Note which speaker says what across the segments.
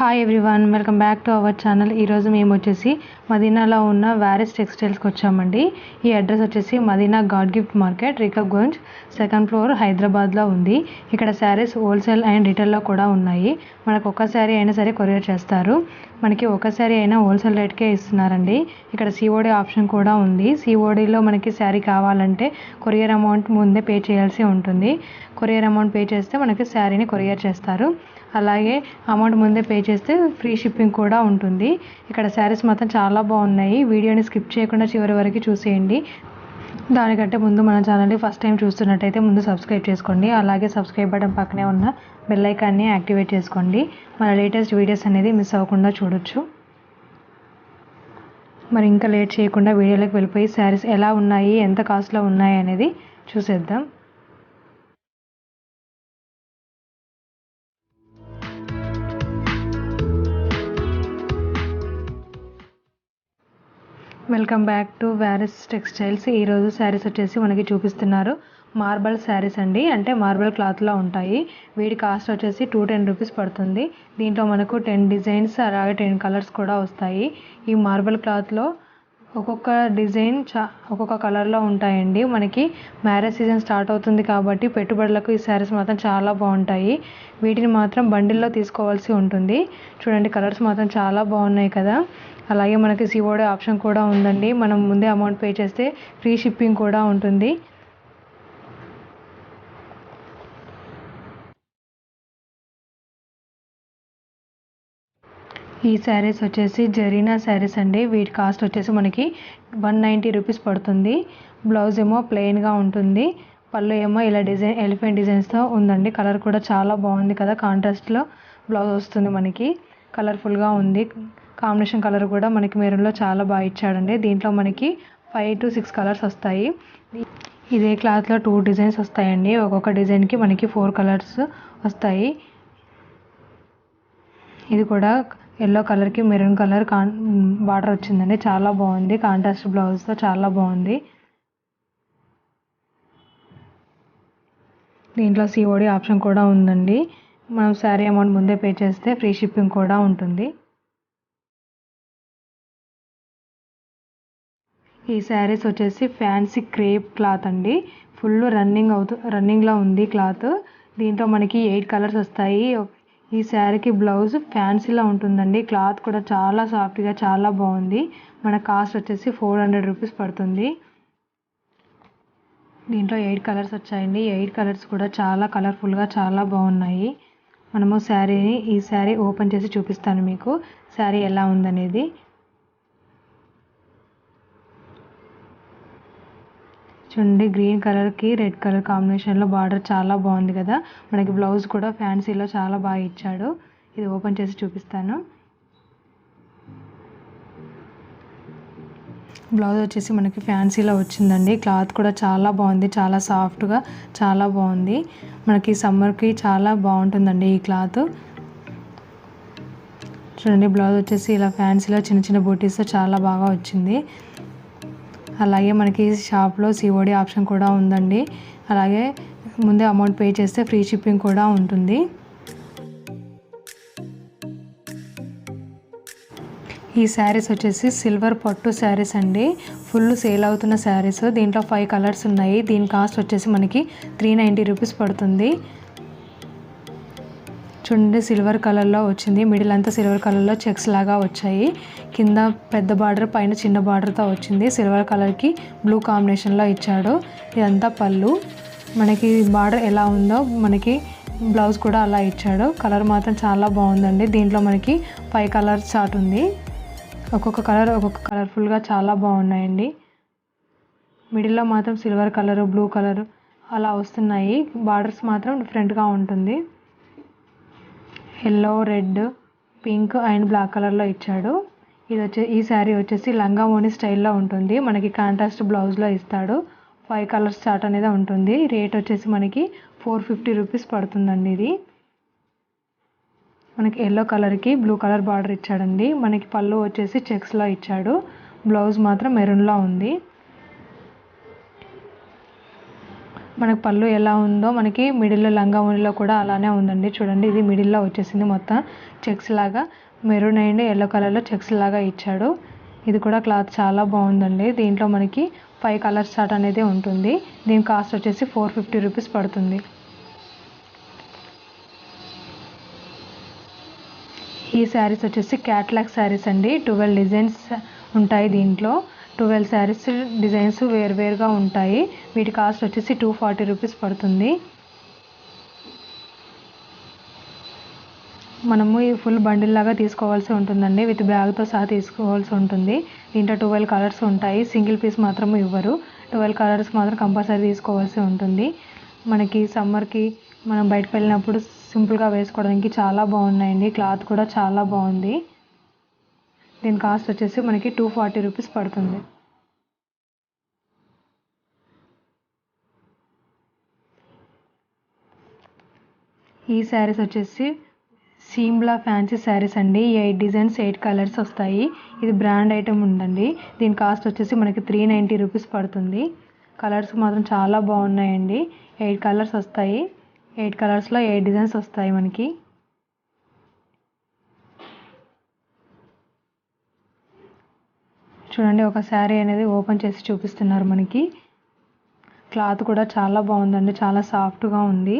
Speaker 1: Hi everyone welcome back to our channel ఈరోజు మేము వచ్చేసి మదీనాలో ఉన్న వ్యారెస్ టెక్స్టైల్స్కి వచ్చామండి. ఈ అడ్రస్ వచ్చేసి Madina god gift market Rikabganj second floor హైదరాబాద్లో ఉంది. ఇక్కడ శారీస్ హోల్సేల్ అండ్ రిటైల్లో కూడా ఉన్నాయి. మనకు ఒక శారీ అయినా సరే కొరియర్ చేస్తారు. మనకి ఒక శారీ అయినా హోల్సేల్ రేట్కే ఇస్తున్నారండి. ఇక్కడ సిఓడి ఆప్షన్ కూడా ఉంది. సిఓడిలో మనకి శారీ కావాలంటే కొరియర్ అమౌంట్ ముందే పే చేయాల్సి ఉంటుంది. కొరియర్ అమౌంట్ పే చేస్తే మనకి శారీని కొరియర్ చేస్తారు. అలాగే అమౌంట్ ముందే పే చేస్తే ఫ్రీ షిప్పింగ్ కూడా ఉంటుంది. ఇక్కడ శారీస్ మాత్రం చాలా బాగున్నాయి. వీడియోని స్కిప్ చేయకుండా చివరి వరకు చూసేయండి. దానికంటే ముందు మన ఛానల్ని ఫస్ట్ టైం చూస్తున్నట్టయితే ముందు సబ్స్క్రైబ్ చేసుకోండి. అలాగే సబ్స్క్రైబ్ బటన్ పక్కనే ఉన్న బెల్ ఐకాన్ని యాక్టివేట్ చేసుకోండి. మన లేటెస్ట్ వీడియోస్ అనేది మిస్ అవ్వకుండా చూడొచ్చు. మరి ఇంకా లేట్ చేయకుండా వీడియోలోకి వెళ్ళిపోయి శారీస్ ఎలా ఉన్నాయి ఎంత కాస్ట్లో ఉన్నాయి అనేది చూసేద్దాం. వెల్కమ్ బ్యాక్ టు వ్యారిస్ టెక్స్టైల్స్. ఈరోజు శారీస్ వచ్చేసి మనకి చూపిస్తున్నారు. మార్బల్ శారీస్ అండి. అంటే మార్బల్ క్లాత్లో ఉంటాయి. వీటి కాస్ట్ వచ్చేసి టూ టెన్ రూపీస్ పడుతుంది. దీంట్లో మనకు టెన్ డిజైన్స్ అలాగే టెన్ కలర్స్ కూడా వస్తాయి. ఈ మార్బల్ క్లాత్లో ఒక్కొక్క డిజైన్ చా ఒక్కొక్క కలర్లో ఉంటాయండి. మనకి మ్యారేజ్ సీజన్ స్టార్ట్ అవుతుంది కాబట్టి పెట్టుబడులకు ఈ శారీస్ మాత్రం చాలా బాగుంటాయి. వీటిని మాత్రం బండిల్లో తీసుకోవాల్సి ఉంటుంది. చూడండి కలర్స్ మాత్రం చాలా బాగున్నాయి కదా. అలాగే మనకి సిఓడి ఆప్షన్ కూడా ఉందండి. మనం ముందే అమౌంట్ పే చేస్తే ఫ్రీ షిప్పింగ్ కూడా ఉంటుంది. ఈ శారీస్ వచ్చేసి జరీనా శారీస్ అండి. వీటి కాస్ట్ వచ్చేసి మనకి వన్ నైంటీ రూపీస్ పడుతుంది. బ్లౌజ్ ఏమో ప్లెయిన్గా ఉంటుంది. పళ్ళు ఏమో ఇలా డిజైన్ ఎలిఫెంట్ డిజైన్స్తో ఉందండి. కలర్ కూడా చాలా బాగుంది కదా కాంట్రాస్ట్లో బ్లౌజ్ వస్తుంది మనకి. కలర్ఫుల్గా ఉంది. కాంబినేషన్ కలర్ కూడా మనకి మెరూన్లో చాలా బాగా ఇచ్చాడండి. దీంట్లో మనకి ఫైవ్ టు సిక్స్ కలర్స్ వస్తాయి. ఇదే క్లాత్లో టూ డిజైన్స్ వస్తాయండి. ఒక్కొక్క డిజైన్కి మనకి ఫోర్ కలర్స్ వస్తాయి. ఇది కూడా ఎల్లో కలర్కి మెరూన్ కలర్ కాన్ బార్డర్ వచ్చిందండి. చాలా బాగుంది. కాంట్రాస్ట్ బ్లౌజ్తో చాలా బాగుంది. దీంట్లో సిఓడి ఆప్షన్ కూడా ఉందండి. మనం శారీ అమౌంట్ ముందే పే చేస్తే ఫ్రీ షిప్పింగ్ కూడా ఉంటుంది. ఈ శారీస్ వచ్చేసి ఫ్యాన్సీ క్రేప్ క్లాత్ అండి. ఫుల్ రన్నింగ్ అవుతూ రన్నింగ్లో ఉంది క్లాత్. దీంట్లో మనకి ఎయిట్ కలర్స్ వస్తాయి. ఈ శారీకి బ్లౌజ్ ఫ్యాన్సీలో ఉంటుందండి. క్లాత్ కూడా చాలా సాఫ్ట్గా చాలా బాగుంది. మన కాస్ట్ వచ్చేసి ఫోర్ హండ్రెడ్ రూపీస్ పడుతుంది. దీంట్లో ఎయిట్ కలర్స్ వచ్చాయండి. ఎయిట్ కలర్స్ కూడా చాలా కలర్ఫుల్గా చాలా బాగున్నాయి. మనము శారీని ఈ శారీ ఓపెన్ చేసి చూపిస్తాను మీకు. శారీ ఎలా ఉందనేది. చూడండి గ్రీన్ కలర్కి రెడ్ కలర్ కాంబినేషన్లో బార్డర్ చాలా బాగుంది కదా. మనకి బ్లౌజ్ కూడా ఫ్యాన్సీలో చాలా బాగా ఇచ్చాడు. ఇది ఓపెన్ చేసి చూపిస్తాను. బ్లౌజ్ వచ్చేసి మనకి ఫ్యాన్సీలో వచ్చిందండి. క్లాత్ కూడా చాలా బాగుంది. చాలా సాఫ్ట్గా చాలా బాగుంది. మనకి సమ్మర్కి చాలా బాగుంటుందండి ఈ క్లాత్. చూడండి బ్లౌజ్ వచ్చేసి ఇలా ఫ్యాన్సీలో చిన్న చిన్న బూటీస్తో చాలా బాగా వచ్చింది. అలాగే మనకి షాప్లో సిఓడి ఆప్షన్ కూడా ఉందండి. అలాగే ముందే అమౌంట్ పే చేస్తే ఫ్రీ షిప్పింగ్ కూడా ఉంటుంది. ఈ శారీస్ వచ్చేసి సిల్వర్ పట్టు శారీస్ అండి. ఫుల్ సేల్ అవుతున్న శారీస్. దీంట్లో ఫైవ్ కలర్స్ ఉన్నాయి. దీని కాస్ట్ వచ్చేసి మనకి త్రీ నైంటీ రూపీస్ పడుతుంది. చూడండి సిల్వర్ కలర్లో వచ్చింది. మిడిల్ అంతా సిల్వర్ కలర్లో చెక్స్ లాగా వచ్చాయి. కింద పెద్ద బార్డర్ పైన చిన్న బార్డర్తో వచ్చింది. సిల్వర్ కలర్కి బ్లూ కాంబినేషన్లో ఇచ్చాడు. ఇదంతా పళ్ళు. మనకి బార్డర్ ఎలా ఉందో మనకి బ్లౌజ్ కూడా అలా ఇచ్చాడు. కలర్ మాత్రం చాలా బాగుందండి. దీంట్లో మనకి ఫైవ్ కలర్ చాట్ ఉంది. ఒక్కొక్క కలర్ ఒక్కొక్క కలర్ఫుల్గా చాలా బాగున్నాయండి. మిడిల్లో మాత్రం సిల్వర్ కలరు బ్లూ కలర్ అలా వస్తున్నాయి. బార్డర్స్ మాత్రం డిఫరెంట్గా ఉంటుంది. Yellow red pink and black కలర్లో ఇచ్చాడు. ఇది వచ్చే ఈ శారీ వచ్చేసి లంగా స్టైల్లో ఉంటుంది. మనకి కాంట్రాస్ట్ బ్లౌజ్లో ఇస్తాడు. ఫైవ్ కలర్స్ చార్ట్ అనేది ఉంటుంది. రేట్ వచ్చేసి మనకి ఫోర్ ఫిఫ్టీ రూపీస్ పడుతుందండి ఇది. మనకి ఎల్లో కలర్కి బ్లూ కలర్ బార్డర్ ఇచ్చాడండి. మనకి పళ్ళు వచ్చేసి చెక్స్లో ఇచ్చాడు. బ్లౌజ్ మాత్రం మెరూన్లో ఉంది. మనకు పళ్ళు ఎలా ఉందో మనకి మిడిల్లో లంగా ఓణిలో కూడా అలానే ఉందండి. చూడండి ఇది మిడిల్లో వచ్చేసింది మొత్తం. చెక్స్ లాగా మెరూన్ అండ్ ఎల్లో కలర్లో చెక్స్ లాగా ఇచ్చాడు. ఇది కూడా క్లాత్ చాలా బాగుందండి. దీంట్లో మనకి ఫైవ్ కలర్స్ చార్ట్ అనేది ఉంటుంది. దీని కాస్ట్ వచ్చేసి ఫోర్ ఫిఫ్టీ రూపీస్ పడుతుంది. ఈ శారీస్ వచ్చేసి క్యాట్లాగ్ శారీస్ అండి. ట్వెల్వ్ డిజైన్స్ ఉంటాయి దీంట్లో. ట్వెల్వ్ శారీస్ డిజైన్స్ వేరువేరుగా ఉంటాయి. వీటి కాస్ట్ వచ్చేసి టూ ఫార్టీ రూపీస్ పడుతుంది. మనము ఈ ఫుల్ బండిల్ లాగా తీసుకోవాల్సి ఉంటుందండి. విత్ బ్యాగ్తో సహా తీసుకోవాల్సి ఉంటుంది. దీంట్లో ట్వెల్వ్ కలర్స్ ఉంటాయి. సింగిల్ పీస్ మాత్రం ఇవ్వరు. ట్వెల్వ్ కలర్స్ మాత్రం కంపల్సరీ తీసుకోవాల్సి ఉంటుంది. మనకి సమ్మర్కి మనం బయటకు వెళ్ళినప్పుడు సింపుల్గా వేసుకోవడానికి చాలా బాగున్నాయండి. క్లాత్ కూడా చాలా బాగుంది. దీని కాస్ట్ వచ్చేసి మనకి టూ ఫార్టీ రూపీస్ పడుతుంది. ఈ శారీస్ వచ్చేసి సీమ్లా ఫ్యాన్సీ శారీస్ అండి. ఎయిట్ డిజైన్స్ ఎయిట్ కలర్స్ వస్తాయి. ఇది బ్రాండ్ ఐటమ్ ఉందండి. దీని కాస్ట్ వచ్చేసి మనకి త్రీ నైంటీ రూపీస్ పడుతుంది. కలర్స్ మాత్రం చాలా బాగున్నాయండి. ఎయిట్ కలర్స్ వస్తాయి. ఎయిట్ కలర్స్లో ఎయిట్ డిజైన్స్ వస్తాయి మనకి. చూడండి ఒక శారీ అనేది ఓపెన్ చేసి చూపిస్తున్నారు మనకి. క్లాత్ కూడా చాలా బాగుందండి చాలా సాఫ్ట్గా ఉంది.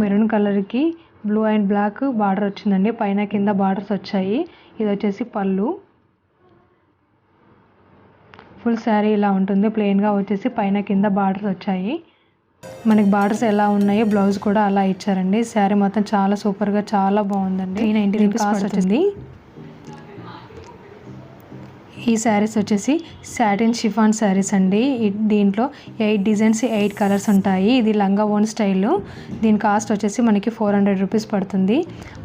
Speaker 1: మెరూన్ కలర్కి బ్లూ అండ్ బ్లాక్ బార్డర్ వచ్చిందండి పైన కింద బార్డర్స్ వచ్చాయి. ఇది వచ్చేసి పళ్ళు. ఫుల్ శారీ ఇలా ఉంటుంది ప్లెయిన్గా వచ్చేసి పైన కింద బార్డర్స్ వచ్చాయి. మనకి బార్డర్స్ ఎలా ఉన్నాయో బ్లౌజ్ కూడా అలా ఇచ్చారండి. శారీ మొత్తం చాలా సూపర్గా చాలా బాగుందండి. నైంటీ రూపీస్ వచ్చింది ఈ శారీస్ వచ్చేసి సాటిన్ షిఫాన్ శారీస్ అండి. దీంట్లో ఎయిట్ డిజైన్స్ ఎయిట్ కలర్స్ ఉంటాయి. ఇది లంగా ఓన్ స్టైల్. దీని కాస్ట్ వచ్చేసి మనకి ఫోర్ హండ్రెడ్ రూపీస్ పడుతుంది.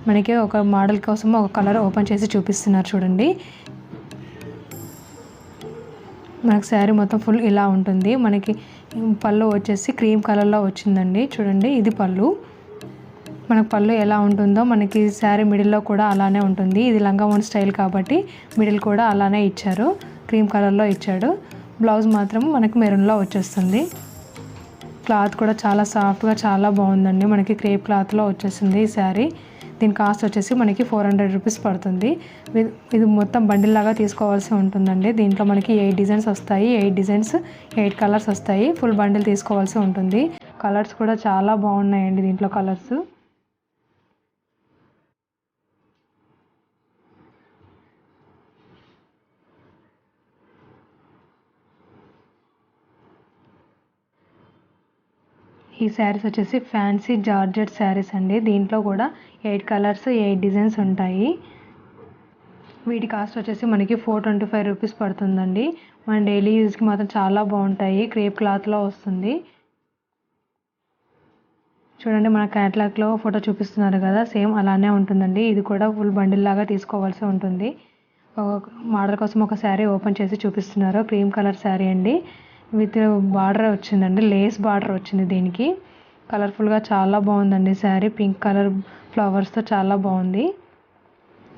Speaker 1: మనకి ఒక మోడల్ కోసం ఒక కలర్ ఓపెన్ చేసి చూపిస్తున్నారు చూడండి. మనకు శారీ మొత్తం ఫుల్ ఇలా ఉంటుంది. మనకి పళ్ళు వచ్చేసి క్రీమ్ కలర్లో వచ్చిందండి. చూడండి ఇది పళ్ళు. మనకు పళ్ళు ఎలా ఉంటుందో మనకి శారీ మిడిల్లో కూడా అలానే ఉంటుంది. ఇది లంగా స్టైల్ కాబట్టి మిడిల్ కూడా అలానే ఇచ్చారు. క్రీమ్ కలర్లో ఇచ్చాడు. బ్లౌజ్ మాత్రం మనకి మెరూన్లో వచ్చేస్తుంది. క్లాత్ కూడా చాలా సాఫ్ట్గా చాలా బాగుందండి. మనకి క్రేప్ క్లాత్లో వచ్చేసింది ఈ శారీ. దీని కాస్ట్ వచ్చేసి మనకి ఫోర్ హండ్రెడ్ రూపీస్ పడుతుంది. ఇది- ఇది మొత్తం బండిల్ లాగా తీసుకోవాల్సి ఉంటుందండి. దీంట్లో మనకి ఎయిట్ డిజైన్స్ వస్తాయి. ఎయిట్ డిజైన్స్ ఎయిట్ కలర్స్ వస్తాయి. ఫుల్ బండిల్ తీసుకోవాల్సి ఉంటుంది. కలర్స్ కూడా చాలా బాగున్నాయండి దీంట్లో కలర్స్. ఈ శారీస్ వచ్చేసి ఫ్యాన్సీ జార్జెట్ శారీస్ అండి. దీంట్లో కూడా ఎయిట్ కలర్స్ ఎయిట్ డిజైన్స్ ఉంటాయి. వీటి కాస్ట్ వచ్చేసి మనకి ఫోర్ ట్వంటీ ఫైవ్ రూపీస్ పడుతుందండి. మన డైలీ యూజ్కి మాత్రం చాలా బాగుంటాయి. క్రేప్ క్లాత్లో వస్తుంది. చూడండి మన క్యాట్లాగ్లో ఫోటో చూపిస్తున్నారు కదా సేమ్ అలానే ఉంటుందండి. ఇది కూడా ఫుల్ బండిల్ లాగా తీసుకోవాల్సి ఉంటుంది. ఒక మోడల్ కోసం ఒక శారీ ఓపెన్ చేసి చూపిస్తున్నారు. క్రీమ్ కలర్ శారీ అండి. విత్ బార్డర్ వచ్చిందండి లేస్ బార్డర్ వచ్చింది దీనికి. కలర్ఫుల్గా చాలా బాగుందండి శారీ పింక్ కలర్ ఫ్లవర్స్తో చాలా బాగుంది.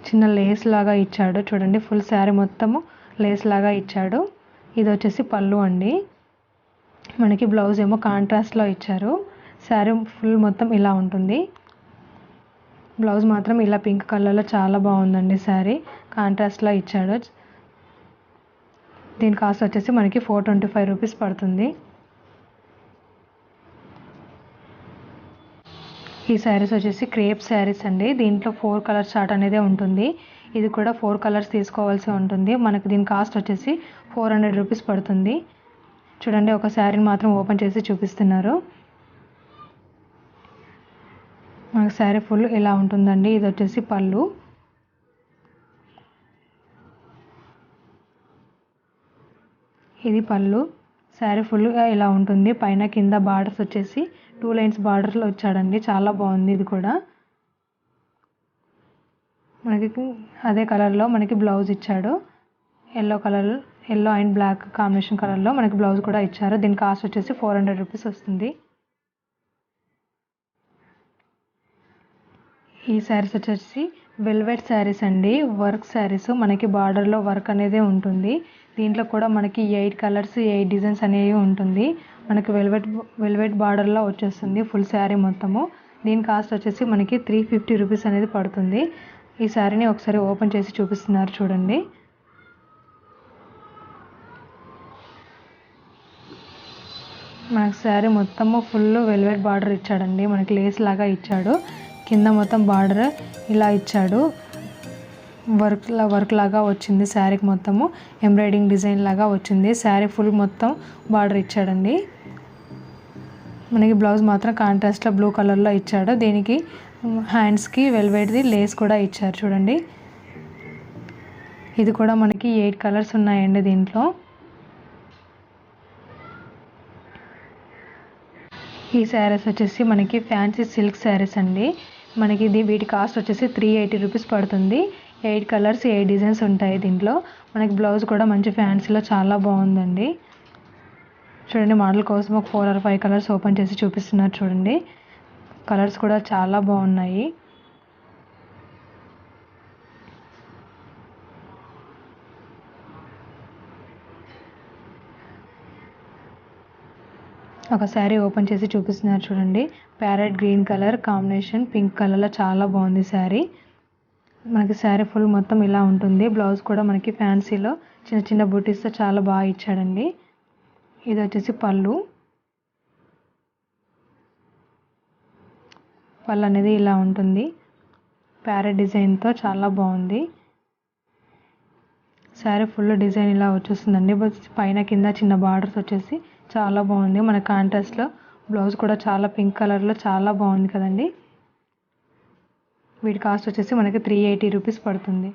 Speaker 1: చిన్న లేస్ లాగా ఇచ్చాడు చూడండి ఫుల్ శారీ మొత్తము లేస్ లాగా ఇచ్చాడు. ఇది వచ్చేసి పళ్ళు అండి. మనకి బ్లౌజ్ ఏమో కాంట్రాస్ట్లో ఇచ్చారు. శారీ ఫుల్ మొత్తం ఇలా ఉంటుంది. బ్లౌజ్ మాత్రం ఇలా పింక్ కలర్లో చాలా బాగుందండి శారీ కాంట్రాస్ట్లో ఇచ్చాడు. దీని కాస్ట్ వచ్చేసి మనకి ఫోర్ ట్వంటీ ఫైవ్ రూపీస్ పడుతుంది. ఈ శారీస్ వచ్చేసి క్రేప్ శారీస్ అండి. దీంట్లో ఫోర్ కలర్ చార్ట్ అనేది ఉంటుంది. ఇది కూడా ఫోర్ కలర్స్ తీసుకోవాల్సి ఉంటుంది. మనకి దీని కాస్ట్ వచ్చేసి ఫోర్ హండ్రెడ్ రూపీస్ పడుతుంది. చూడండి ఒక శారీని మాత్రం ఓపెన్ చేసి చూపిస్తున్నారు. మనకు శారీ ఫుల్ ఇలా ఉంటుందండి. ఇది వచ్చేసి పళ్ళు. ఇది పళ్ళు. శారీ ఫుల్గా ఇలా ఉంటుంది. పైన కింద బార్డర్స్ వచ్చేసి టూ లైన్స్ బార్డర్లో వచ్చాడండి. చాలా బాగుంది ఇది కూడా. మనకి అదే కలర్లో మనకి బ్లౌజ్ ఇచ్చాడు. Yellow colour yellow and black combination కలర్లో మనకి బ్లౌజ్ కూడా ఇచ్చారు. దీని కాస్ట్ వచ్చేసి ఫోర్ హండ్రెడ్ రూపీస్ వస్తుంది. ఈ శారీస్ వచ్చేసి వెల్వెట్ శారీస్ అండి. వర్క్ శారీస్ మనకి బార్డర్లో వర్క్ అనేది ఉంటుంది. దీంట్లో కూడా మనకి ఎయిట్ కలర్స్ ఎయిట్ డిజైన్స్ అనేవి ఉంటుంది. మనకి వెల్వెట్ వెల్వెట్ బార్డర్లో వచ్చేస్తుంది ఫుల్ శారీ మొత్తము. దీని కాస్ట్ వచ్చేసి మనకి త్రీ ఫిఫ్టీ రూపీస్ అనేది పడుతుంది. ఈ శారీని ఒకసారి ఓపెన్ చేసి చూపిస్తున్నారు చూడండి. మనకి శారీ మొత్తము ఫుల్ వెల్వెట్ బార్డర్ ఇచ్చాడండి. మనకి లేస్ లాగా ఇచ్చాడు. కింద మొత్తం బార్డర్ ఇలా ఇచ్చాడు. వర్క్ వర్క్ లాగా వచ్చింది శారీకి మొత్తము. ఎంబ్రాయిడింగ్ డిజైన్ లాగా వచ్చింది. శారీ ఫుల్ మొత్తం బార్డర్ ఇచ్చాడండి. మనకి బ్లౌజ్ మాత్రం కాంట్రాస్ట్లో బ్లూ కలర్లో ఇచ్చాడు. దీనికి హ్యాండ్స్కి వెల్వెట్ది లేస్ కూడా ఇచ్చారు చూడండి. ఇది కూడా మనకి ఎయిట్ కలర్స్ ఉన్నాయండి దీంట్లో. ఈ శారీస్ వచ్చేసి మనకి ఫ్యాన్సీ సిల్క్ శారీస్ అండి. మనకి ఇది వీటి కాస్ట్ వచ్చేసి త్రీ ఎయిటీ రూపీస్ పడుతుంది. ఎయిట్ కలర్స్ ఎయిట్ డిజైన్స్ ఉంటాయి దీంట్లో. మనకి బ్లౌజ్ కూడా మంచి ఫ్యాన్సీలో చాలా బాగుందండి. చూడండి మోడల్ కోసం ఒక four or five colours open చేసి చూపిస్తున్నారు చూడండి. కలర్స్ కూడా చాలా బాగున్నాయి. ఒక శారీ ఓపెన్ చేసి చూపిస్తున్నారు చూడండి. Parrot green colour combination pink కలర్లో చాలా బాగుంది శారీ. మనకి శారీ ఫుల్ మొత్తం ఇలా ఉంటుంది. బ్లౌజ్ కూడా మనకి ఫ్యాన్సీలో చిన్న చిన్న బూటీస్తో చాలా బాగా ఇచ్చాడండి. ఇది వచ్చేసి పళ్ళు. పళ్ళు అనేది ఇలా ఉంటుంది. ప్యారెట్ డిజైన్తో చాలా బాగుంది. శారీ ఫుల్ డిజైన్ ఇలా వచ్చేస్తుందండి. పైన కింద చిన్న బార్డర్స్ వచ్చేసి చాలా బాగుంది. మన కాంట్రాస్ట్లో బ్లౌజ్ కూడా చాలా పింక్ కలర్లో చాలా బాగుంది కదండి. వీటి కాస్ట్ వచ్చేసి మనకి త్రీ ఎయిటీ రూపీస్ పడుతుంది.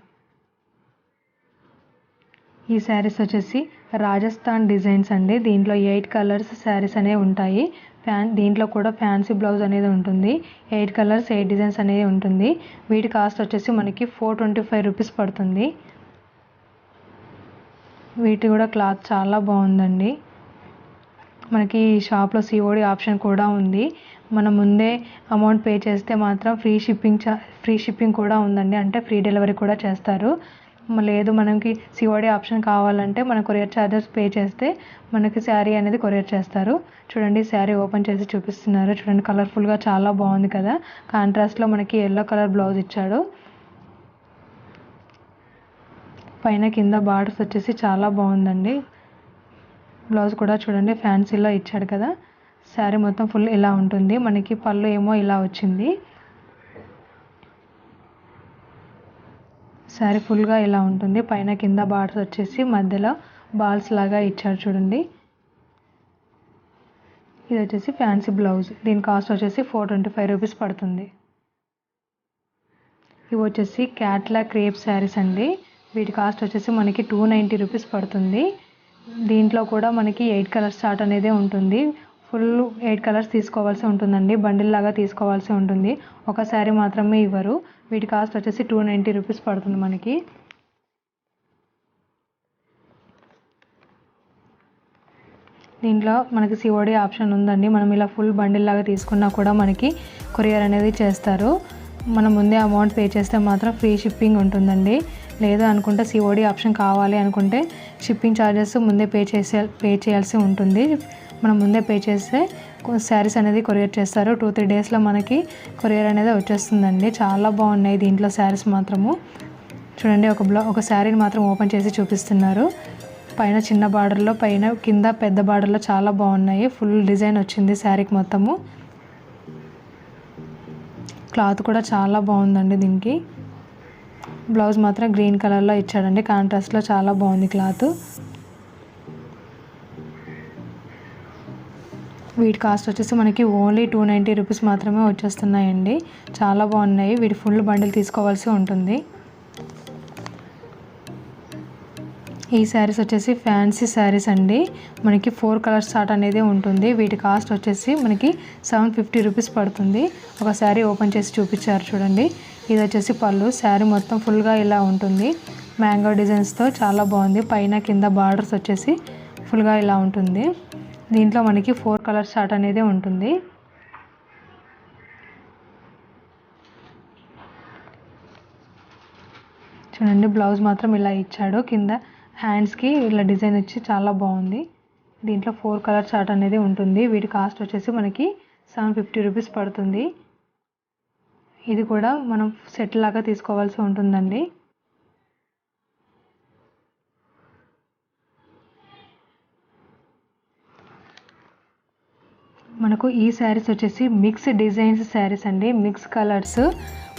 Speaker 1: ఈ శారీస్ వచ్చేసి రాజస్థాన్ డిజైన్స్ అండి. దీంట్లో ఎయిట్ కలర్స్ శారీస్ అనేవి ఉంటాయి. ఫ్యాన్ దీంట్లో కూడా ఫ్యాన్సీ బ్లౌజ్ అనేది ఉంటుంది. ఎయిట్ కలర్స్ ఎయిట్ డిజైన్స్ అనేది ఉంటుంది. వీటి కాస్ట్ వచ్చేసి మనకి ఫోర్ ట్వంటీ ఫైవ్ రూపీస్ పడుతుంది. వీటి కూడా క్లాత్ చాలా బాగుందండి. మనకి షాప్లో సిఓడి ఆప్షన్ కూడా ఉంది. మనం ముందే అమౌంట్ పే చేస్తే మాత్రం ఫ్రీ షిప్పింగ్ చా ఫ్రీ షిప్పింగ్ కూడా ఉందండి. అంటే ఫ్రీ డెలివరీ కూడా చేస్తారు. లేదు మనకి సిఓడి ఆప్షన్ కావాలంటే మన కొరియర్ ఛార్జెస్ పే చేస్తే మనకి శారీ అనేది కొరియర్ చేస్తారు. చూడండి శారీ ఓపెన్ చేసి చూపిస్తున్నారు. చూడండి కలర్ఫుల్గా చాలా బాగుంది కదా. కాంట్రాస్ట్లో మనకి ఎల్లో కలర్ బ్లౌజ్ ఇచ్చాడు. పైన కింద బార్డర్స్ వచ్చేసి చాలా బాగుందండి. బ్లౌజ్ కూడా చూడండి ఫ్యాన్సీలో ఇచ్చాడు కదా. శారీ మొత్తం ఫుల్ ఇలా ఉంటుంది. మనకి పళ్ళు ఏమో ఇలా వచ్చింది. శారీ ఫుల్గా ఇలా ఉంటుంది. పైన కింద బార్డర్స్ వచ్చేసి మధ్యలో బాల్స్ లాగా ఇచ్చారు చూడండి. ఇది వచ్చేసి ఫ్యాన్సీ బ్లౌజ్ దీని కాస్ట్ వచ్చేసి ఫోర్ ట్వంటీ ఫైవ్ రూపీస్ పడుతుంది. ఇవి వచ్చేసి క్యాట్లా క్రేప్ శారీస్ అండి. వీటి కాస్ట్ వచ్చేసి మనకి టూ నైంటీ రూపీస్ పడుతుంది. దీంట్లో కూడా మనకి ఎయిట్ కలర్స్ చార్ట్ అనేది ఉంటుంది. ఫుల్ ఎయిట్ కలర్స్ తీసుకోవాల్సి ఉంటుందండి. బండిల్ లాగా తీసుకోవాల్సి ఉంటుంది. ఒక శారీ మాత్రమే ఇవ్వరు. వీటి కాస్ట్ వచ్చేసి టూ నైంటీ రూపీస్ పడుతుంది మనకి. దీంట్లో మనకి సిఓడి ఆప్షన్ ఉందండి. మనం ఇలా ఫుల్ బండిల్ లాగా తీసుకున్నా కూడా మనకి కొరియర్ అనేది చేస్తారు. మనం ముందే అమౌంట్ పే చేస్తే మాత్రం ఫ్రీ షిప్పింగ్ ఉంటుందండి. లేదు అనుకుంటే సిఓడి ఆప్షన్ కావాలి అనుకుంటే షిప్పింగ్ ఛార్జెస్ ముందే పే చేసే పే చేయాల్సి ఉంటుంది. మనం ముందే పే చేస్తే శారీస్ అనేది కొరియర్ చేస్తారు. టూ త్రీ డేస్లో మనకి కొరియర్ అనేది వచ్చేస్తుందండి. చాలా బాగున్నాయి దీంట్లో శారీస్ మాత్రము. చూడండి ఒక బ్లా ఒక శారీని మాత్రం ఓపెన్ చేసి చూపిస్తున్నారు. పైన చిన్న బార్డర్లో పైన కింద పెద్ద బార్డర్లో చాలా బాగున్నాయి. ఫుల్ డిజైన్ వచ్చింది శారీకి మొత్తము. క్లాత్ కూడా చాలా బాగుందండి దీనికి. బ్లౌజ్ మాత్రం గ్రీన్ కలర్లో ఇచ్చాడండి. కాంట్రాస్ట్లో చాలా బాగుంది క్లాత్. వీటి కాస్ట్ వచ్చేసి మనకి ఓన్లీ టూ నైంటీ రూపీస్ మాత్రమే వచ్చేస్తున్నాయండి. చాలా బాగున్నాయి. వీటి ఫుల్ బండిల్ తీసుకోవాల్సి ఉంటుంది. ఈ శారీస్ వచ్చేసి ఫ్యాన్సీ శారీస్ అండి. మనకి ఫోర్ కలర్స్ షార్ట్ అనేది ఉంటుంది. వీటి కాస్ట్ వచ్చేసి మనకి సెవెన్ ఫిఫ్టీ రూపీస్ పడుతుంది. ఒక శారీ ఓపెన్ చేసి చూపించారు చూడండి. ఇది వచ్చేసి పళ్ళు. శారీ మొత్తం ఫుల్గా ఇలా ఉంటుంది. మ్యాంగో డిజైన్స్తో చాలా బాగుంది. పైన కింద బార్డర్స్ వచ్చేసి ఫుల్గా ఇలా ఉంటుంది. దీంట్లో మనకి ఫోర్ కలర్ షార్ట్ అనేది ఉంటుంది. చూడండి బ్లౌజ్ మాత్రం ఇలా ఇచ్చాడు. కింద హ్యాండ్స్కి ఇలా డిజైన్ వచ్చి చాలా బాగుంది. దీంట్లో ఫోర్ కలర్ చార్ట్ అనేది ఉంటుంది. వీటి కాస్ట్ వచ్చేసి మనకి సెవెన్ ఫిఫ్టీ రూపీస్ పడుతుంది. ఇది కూడా మనం సెట్ లాగా తీసుకోవాల్సి ఉంటుందండి. మనకు ఈ శారీస్ వచ్చేసి మిక్స్ డిజైన్స్ శారీస్ అండి. మిక్స్ కలర్స్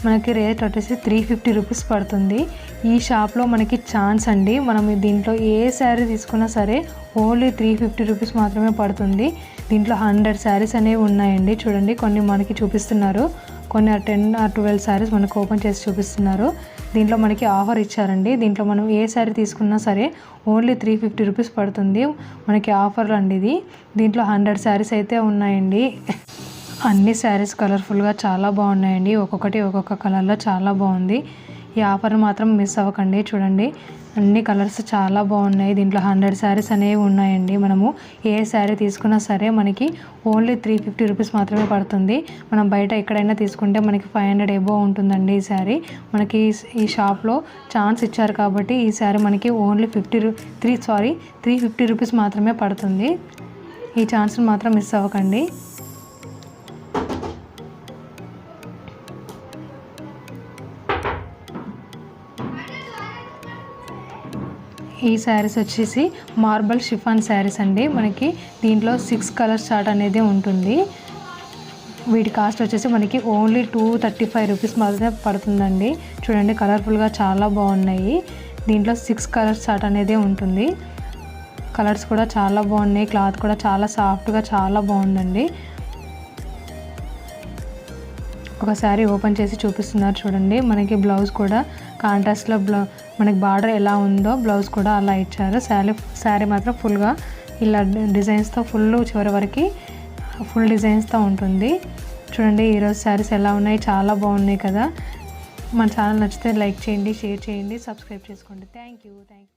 Speaker 1: మనకి రేట్ వచ్చేసి త్రీ ఫిఫ్టీ రూపీస్ పడుతుంది. ఈ షాప్లో మనకి ఛాన్స్ అండి. మనం దీంట్లో ఏ శారీ తీసుకున్నా సరే ఓన్లీ త్రీ ఫిఫ్టీ రూపీస్ మాత్రమే పడుతుంది. దీంట్లో హండ్రెడ్ శారీస్ అనేవి ఉన్నాయండి. చూడండి కొన్ని మనకి చూపిస్తున్నారు. కొన్ని టెన్ ఆర్ ట్వెల్వ్ శారీస్ మనకు ఓపెన్ చేసి చూపిస్తున్నారు. దీంట్లో మనకి ఆఫర్ ఇచ్చారండి. దీంట్లో మనం ఏ శారీ తీసుకున్నా సరే ఓన్లీ త్రీ ఫిఫ్టీ రూపీస్ పడుతుంది. మనకి ఆఫర్లు అండి ఇది. దీంట్లో హండ్రెడ్ శారీస్ అయితే ఉన్నాయండి. అన్ని శారీస్ కలర్ఫుల్గా చాలా బాగున్నాయండి. ఒక్కొక్కటి ఒక్కొక్క కలర్లో చాలా బాగుంది. ఈ ఆఫర్ మాత్రం మిస్ అవ్వకండి. చూడండి. అన్ని కలర్స్ చాలా బాగున్నాయి. దీంట్లో హండ్రెడ్ శారీస్ అనేవి ఉన్నాయండి. మనము ఏ శారీ తీసుకున్నా సరే మనకి ఓన్లీ త్రీ ఫిఫ్టీ రూపీస్ మాత్రమే పడుతుంది. మనం బయట ఎక్కడైనా తీసుకుంటే మనకి ఫైవ్ హండ్రెడ్ ఎబో ఉంటుందండి ఈ శారీ. మనకి ఈ షాప్లో ఛాన్స్ ఇచ్చారు కాబట్టి ఈ శారీ మనకి ఓన్లీ ఫిఫ్టీ రూ three sorry three fifty rupees మాత్రమే పడుతుంది. ఈ ఛాన్స్ని మాత్రం మిస్ అవ్వకండి. ఈ శారీస్ వచ్చేసి మార్బల్ షిఫాన్ శారీస్ అండి. మనకి దీంట్లో సిక్స్ కలర్ చార్ట్ అనేది ఉంటుంది. వీటి కాస్ట్ వచ్చేసి మనకి only two thirty five rupees మాత్రమే పడుతుందండి. చూడండి కలర్ఫుల్గా చాలా బాగున్నాయి. దీంట్లో సిక్స్ కలర్స్ చార్ట్ అనేది ఉంటుంది. కలర్స్ కూడా చాలా బాగున్నాయి. క్లాత్ కూడా చాలా సాఫ్ట్గా చాలా బాగుందండి. ఒక శారీ ఓపెన్ చేసి చూపిస్తున్నారు చూడండి. మనకి బ్లౌజ్ కూడా కాంట్రాస్ట్లో బ్లౌ మనకి బార్డర్ ఎలా ఉందో బ్లౌజ్ కూడా అలా ఇచ్చారు. శారీ శారీ మాత్రం ఫుల్గా ఇలా డిజైన్స్తో ఫుల్ చివరి వరకు ఫుల్ డిజైన్స్తో ఉంటుంది. చూడండి ఈరోజు శారీస్ ఎలా ఉన్నాయి? చాలా బాగున్నాయి కదా. మన ఛానల్ నచ్చితే లైక్ చేయండి షేర్ చేయండి సబ్స్క్రైబ్ చేసుకోండి. Thank you thank you.